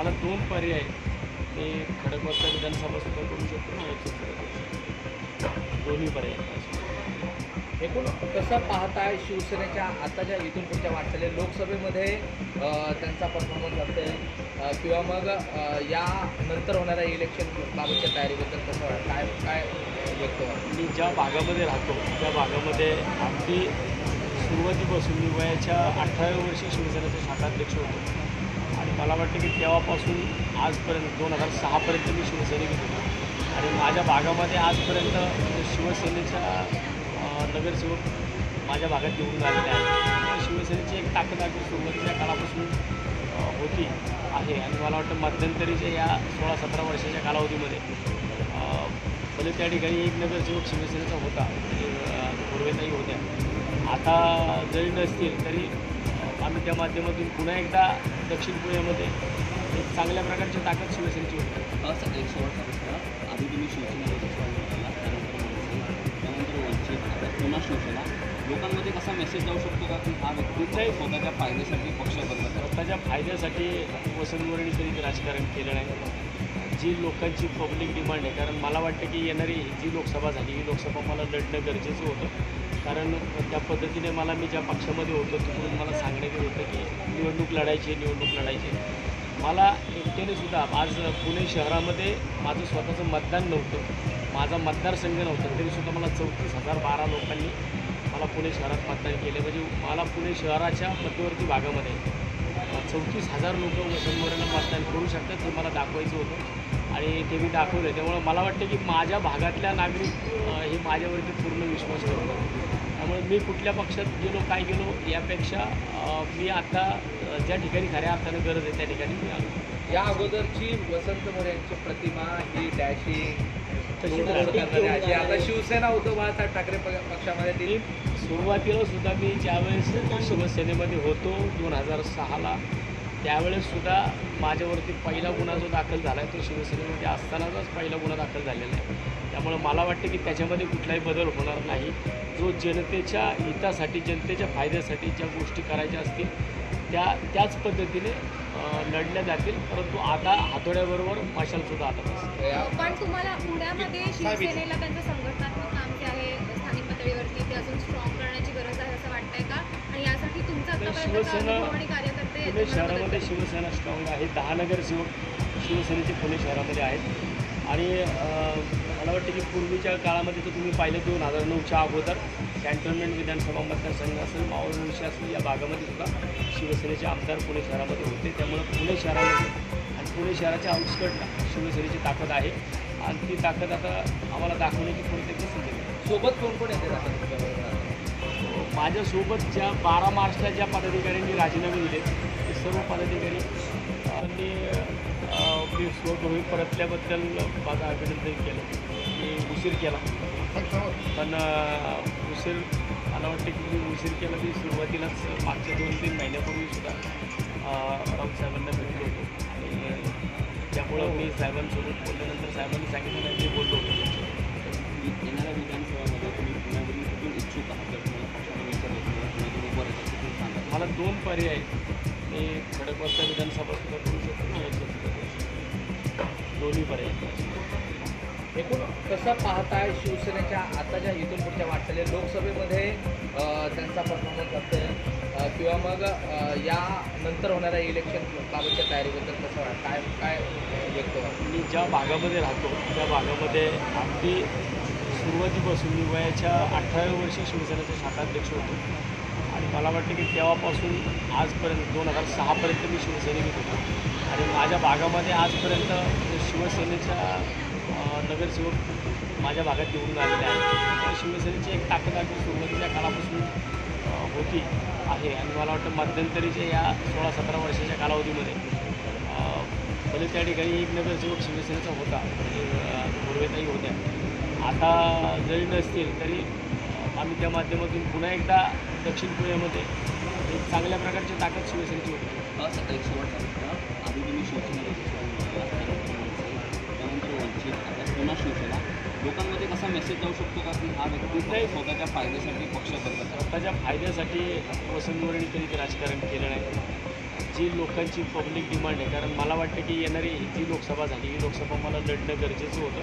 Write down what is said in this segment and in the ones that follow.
मला दोन पर्याय मी खडकवासला विधानसभा सुद्धा करू शकतो शकतो दोन्ही पर्याय. एकूण कसं पाहताय शिवसेनेच्या आताच्या इथून पुढच्या वाटचाली लोकसभेमध्ये त्यांचा परफॉर्मन्स असेल किंवा मग या नंतर होणाऱ्या इलेक्शन बाबतच्या तयारीबद्दल कसं वाटतं काय काय व्यक्त मी ज्या भागामध्ये राहतो त्या भागामध्ये अगदी सुरुवातीपासून मी वयाच्या अठराव्या वर्षी शिवसेनेचा शाखाध्यक्ष होतो. आणि मला वाटतं की तेव्हापासून आजपर्यंत दोन हजार सहापर्यंत मी शिवसैनिक होतो. आणि माझ्या भागामध्ये आजपर्यंत म्हणजे शिवसेनेच्या नगरसेवक माझ्या भागात येऊन आलेले आहेत. शिवसेनेची एक ताकद अगदी सुरुवातीच्या काळापासून होती आहे. आणि मला वाटतं मध्यंतरीच्या या सोळा सतरा वर्षाच्या कालावधीमध्ये म्हणजे भले त्या ठिकाणी एक नगरसेवक शिवसेनेचा होता म्हणजे, पूर्वेताई होत्या. आता जरी नसतील तरी आम्ही त्या माध्यमातून पुन्हा एकदा दक्षिण पुण्यामध्ये एक चांगल्या प्रकारची ताकद शिवसेनेची होती असं एक शेवटचा प्रश्न आधी तुम्ही शिवसेनेला त्यानंतर वंचित आता पुन्हा शिवसेना. लोकांमध्ये कसा मेसेज जाऊ शकतो का? की हा व्यक्ती नाही. स्वतःच्या फायद्यासाठी पक्ष बदलत आहे. स्वतःच्या फायद्यासाठी वसंत कधी राजकारण केलं नाही. जी लोकांची पब्लिक डिमांड आहे कारण मला वाटतं की येणारी जी लोकसभा झाली ही लोकसभा मला लढणं गरजेचं होतं. कारण त्या पद्धतीने मला मी ज्या पक्षामध्ये होतो तिकडून मला सांगण्यात येत होतं की निवडणूक लढायची आहे, निवडणूक लढायची मला एकट्याने सुद्धा आज पुणे शहरामध्ये माझं स्वतःचं मतदान नव्हतं. माझा मतदारसंघ नव्हता. तरीसुद्धा मला चौतीस हजार बारा लोकांनी मला पुणे शहरात मतदान केले. म्हणजे मला पुणे शहराच्या मध्यवर्ती भागामध्ये चौतीस हजार लोक वसंतमोऱ्याला मतदान करू शकतात हे मला दाखवायचं होतं. आणि ते मी दाखवलं त्यामुळं मला वाटतं की माझ्या भागातल्या नागरिक हे माझ्यावरती पूर्ण विश्वास ठेवतात. त्यामुळे मी कुठल्या पक्षात गेलो काय गेलो यापेक्षा मी आता ज्या ठिकाणी खऱ्या अर्थानं गरज आहे त्या ठिकाणी मी आलो. या अगोदरची वसंत मोरे यांची प्रतिमा ही डॅशिंग तशी आता शिवसेना उद्धव बाळासाहेब ठाकरे पक्षामध्ये ती सुरुवातीला सुद्धा मी ज्यावेळेस शिवसेनेमध्ये होतो दोन हजार सहाला त्यावेळेस सुद्धा माझ्यावरती पहिला गुन्हा जो दाखल झाला आहे तो शिवसेनेमध्ये असतानाचाच पहिला गुन्हा दाखल झालेला आहे. त्यामुळं मला वाटतं की त्याच्यामध्ये कुठलाही बदल होणार नाही. जो जनतेच्या हितासाठी जनतेच्या फायद्यासाठी ज्या गोष्टी करायच्या असतील त्या त्याच पद्धतीने लढल्या जातील. परंतु आता हातोड्याबरोबर मशालसुद्धा या- पण तुम्हाला पुण्यामध्ये शिवसेनेला त्यांचं संघटनात्मक काम जे आहे स्थानिक पातळीवरती ते अजून स्ट्रॉंग करण्याची गरज आहे असं वाटतंय का? आणि यासाठी तुमचा शिवसेना- पुणे शहरामध्ये शिवसेना स्ट्रॉंग आहे. दहा नगरसेवक शिवसेनेचे पुणे शहरामध्ये आहेत. आणि मला वाटतं की पूर्वीच्या काळामध्ये तर तुम्ही पाहिलं दोन हजार नऊच्या अगोदर कॅन्टोन्मेंट विधानसभा मतदारसंघ असेल मावळ मुळशी असेल या भागामध्ये सुद्धा शिवसेनेचे आमदार पुणे शहरामध्ये होते. त्यामुळं पुणे शहरामध्ये आणि पुणे शहराच्या आउटस्कटला शिवसेनेची ताकद आहे. आणि ती ताकद आता आम्हाला दाखवण्याची कोणते संधी नाही. सोबत कोण कोण येते आता माझ्यासोबत ज्या बारा मार्चला ज्या पदाधिकाऱ्यांनी राजीनामे दिले ते सर्व पदाधिकारी आणि मी स्वगृही परतल्याबद्दल माझं अभिनंदन केलं. मी उशीर केला. पण उशीर मला वाटते की मी उशीर केला ती सुरुवातीलाच मागच्या दोन तीन महिन्यापूर्वीसुद्धा राऊत साहेबांना भेटलो होतो. आणि त्यामुळं मी साहेबांसोबत बोलल्यानंतर साहेबांनी सांगितलं दोन पर्याय मी खडकवासला विधानसभा सुद्धा करू शकतो महायुती सुद्धा करू शकतो दोन्ही पर्याय. एकूण कसं पाहताय शिवसेनेच्या आताच्या इथून पुढच्या वाटचाली लोकसभेमध्ये त्यांचा परफॉर्मन्स असेल किंवा मग या नंतर होणाऱ्या इलेक्शन बाबतच्या तयारीबद्दल कसं वाटतं काय काय व्यक्त वाटतं मी ज्या भागामध्ये राहतो त्या भागामध्ये अगदी सुरुवातीपासून मी वयाच्या अठराव्या वर्षी शिवसेनेचा शाखाध्यक्ष होतो. मला वाटतं की तेव्हापासून आजपर्यंत दोन हजार सहापर्यंत मी शिवसैनिक होतो. आणि माझ्या भागामध्ये आजपर्यंत म्हणजे शिवसेनेच्या नगरसेवक माझ्या भागात निवडून आलेले आहेत. शिवसेनेची एक ताकद अगदी सुरुवातीच्या काळापासून होती आहे. आणि मला वाटतं मध्यंतरीच्या या सोळा सतरा वर्षाच्या कालावधीमध्ये भले त्या ठिकाणी एक नगरसेवक शिवसेनेचा होता म्हणजे पूर्वेताही होत्या. आता जरी नसतील तरी आम्ही त्या माध्यमातून पुन्हा एकदा दक्षिण पुण्यामध्ये एक चांगल्या प्रकारची ताकद शिवसेनेची होती. असं एक शेवटचा प्रश्न आधी तुम्ही केला त्यानंतर वंचित आता पुन्हा शिवसेना. लोकांमध्ये कसा मेसेज जाऊ शकतो का की हा व्यक्ती नाही. स्वतःच्या फायद्यासाठी पक्ष आहे? स्वतःच्या फायद्यासाठी मोरेने कधी राजकारण केलं नाही जी लोकांची पब्लिक डिमांड आहे कारण मला वाटतं की येणारी जी लोकसभा झाली ही लोकसभा मला लढणं गरजेचं होतं.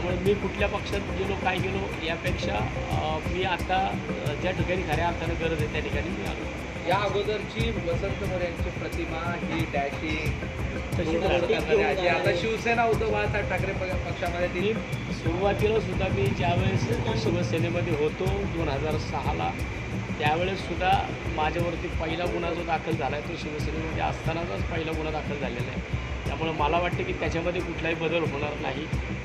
त्यामुळे मी कुठल्या पक्षात गेलो काय गेलो यापेक्षा मी आता ज्या ठिकाणी खऱ्या अर्थानं गरज आहे त्या ठिकाणी मी आलो. या अगोदरची वसंत मोरे यांची प्रतिमा ही डॅशिंग आता शिवसेना उद्धव बाळासाहेब ठाकरे पक्षामध्ये ती मी सुरुवातीला सुद्धा मी ज्यावेळेस शिवसेनेमध्ये होतो दोन हजार सहाला त्यावेळेस सुद्धा माझ्यावरती पहिला गुन्हा जो दाखल झाला आहे तो शिवसेनेमध्ये असतानाचाच पहिला गुन्हा दाखल झालेला आहे. त्यामुळे मला वाटतं की त्याच्यामध्ये कुठलाही बदल होणार नाही.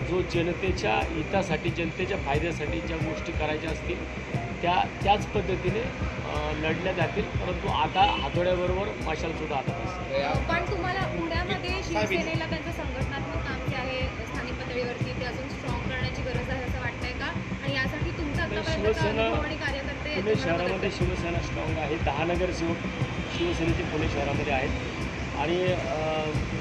जो जनतेच्या हितासाठी जनतेच्या फायद्यासाठी ज्या गोष्टी करायच्या असतील त्या त्याच पद्धतीने लढल्या जातील. परंतु आता हातोड्याबरोबर मशालसुद्धा हातात असते पण तुम्हाला पुण्यामध्ये शिवसेनेला त्यांचं संघटनात्मक काम जे आहे स्थानिक पातळीवरती ते अजून स्ट्रॉंग करण्याची गरज आहे असं वाटतंय का? आणि यासाठी तुमचा शिवसेना- पुणे शहरामध्ये? शिवसेना स्ट्रॉंग आहे दहा नगरसेवक शिवसेनेचे पुणे शहरामध्ये आहेत आणि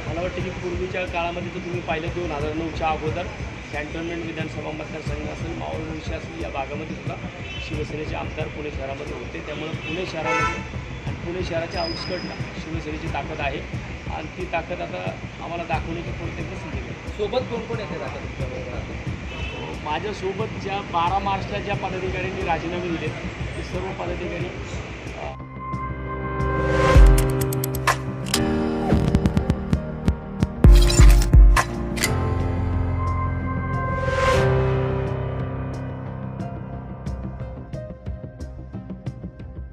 मला वाटतं की पूर्वीच्या काळामध्ये जर तुम्ही पाहिलं दोन हजार नऊच्या अगोदर कॅन्टोन्मेंट विधानसभा मतदारसंघ असेल मावळ मुळशी असेल या भागामध्ये सुद्धा शिवसेनेचे आमदार पुणे शहरामध्ये होते त्यामुळे पुणे शहरामध्ये आणि पुणे शहराच्या आउटस्कटला शिवसेनेची ताकद आहे आणि ती ताकद आता आम्हाला दाखवण्याची कोणत्या संधी सोबत कोण कोण येते आता आता? माझ्यासोबत ज्या बारा मार्चला ज्या पदाधिकाऱ्यांनी राजीनामे दिले सर्व पदाधिकारी